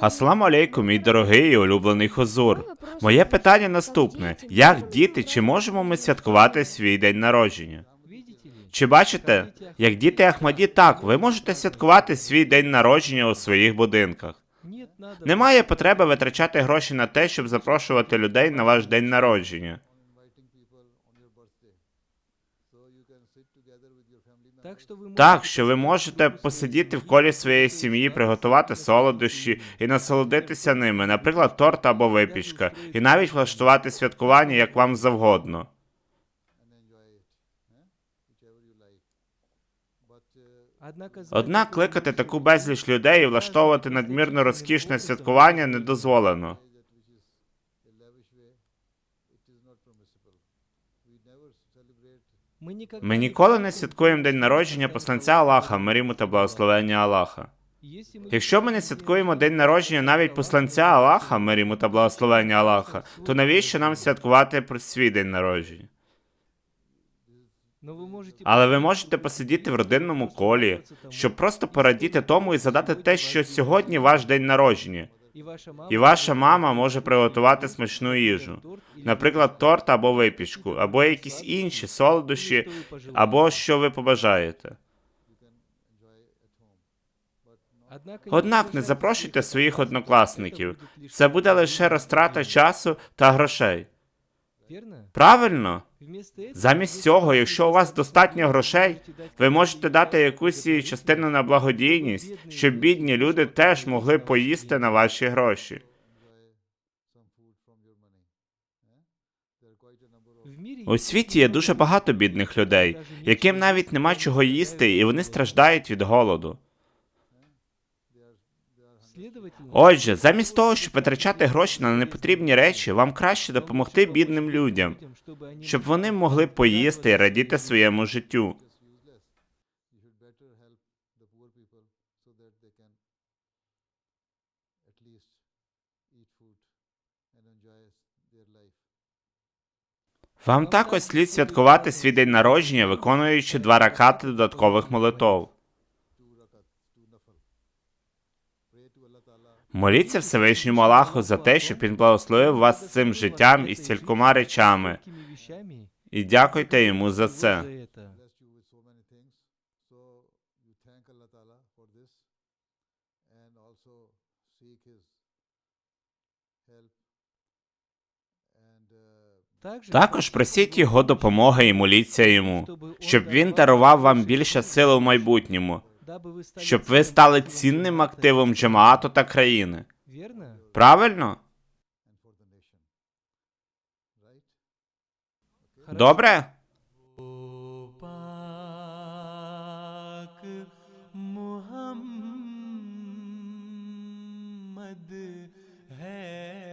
Ассаламу алейкум, мій дорогий і улюблений хозур. Моє питання наступне: як діти, чи можемо ми святкувати свій день народження? Чи бачите, як діти Ахмаді, так, ви можете святкувати свій день народження у своїх будинках. Немає потреби витрачати гроші на те, щоб запрошувати людей на ваш день народження. Так, що ви можете посидіти в колі своєї сім'ї, приготувати солодощі і насолодитися ними, наприклад, торт або випічка, і навіть влаштувати святкування як вам завгодно. Однак кликати таку безліч людей і влаштовувати надмірно розкішне святкування не дозволено. Ми ніколи не святкуємо день народження посланця Аллаха, мир йому та благословення Аллаха. Якщо ми не святкуємо день народження навіть посланця Аллаха, мир йому та благословення Аллаха, то навіщо нам святкувати про свій день народження? Але ви можете посидіти в родинному колі, щоб просто порадіти тому і задати те, що сьогодні ваш день народження, і ваша мама може приготувати смачну їжу, наприклад, торт або випічку, або якісь інші солодощі, або що ви побажаєте. Однак не запрошуйте своїх однокласників. Це буде лише розтрата часу та грошей. Правильно? Замість цього, якщо у вас достатньо грошей, ви можете дати якусь частину на благодійність, щоб бідні люди теж могли поїсти на ваші гроші. У світі є дуже багато бідних людей, яким навіть нема чого їсти, і вони страждають від голоду. Отже, замість того, щоб витрачати гроші на непотрібні речі, вам краще допомогти бідним людям, щоб вони могли поїсти і радіти своєму життю. Вам також слід святкувати свій день народження, виконуючи два ракати додаткових молитов. Моліться Всевишньому Аллаху за те, щоб він благословив вас цим життям і стількома речами, і дякуйте йому за це. Також просіть його допомоги і моліться йому, щоб він дарував вам більше сил у майбутньому, щоб ви стали цінним активом джамаату та країни. Правильно? Добре? Muhammad hai